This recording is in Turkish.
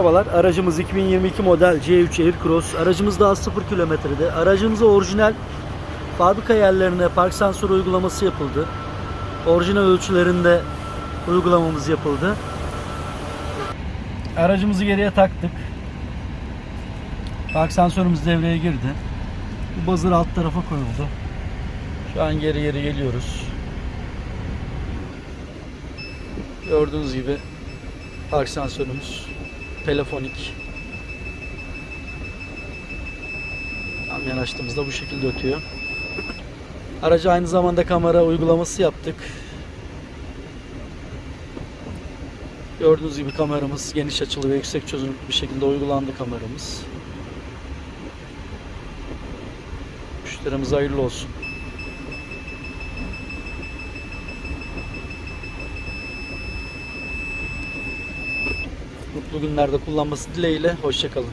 Merhabalar. Aracımız 2022 model C3 Aircross. Aracımız daha 0 kilometrede. Aracımıza orijinal fabrika yerlerine park sensörü uygulaması yapıldı. Orijinal ölçülerinde uygulamamız yapıldı. Aracımızı geriye taktık. Park sensörümüz devreye girdi. Bu buzzer alt tarafa koyuldu. Şu an geri geri geliyoruz. Gördüğünüz gibi park sensörümüz telefonik. Tam yanaştığımızda bu şekilde ötüyor. Araca aynı zamanda kamera uygulaması yaptık. Gördüğünüz gibi kameramız geniş açılı ve yüksek çözünürlük bir şekilde uygulandı kameramız. Müşterimize hayırlı olsun. Mutlu günlerde kullanması dileğiyle. Hoşçakalın.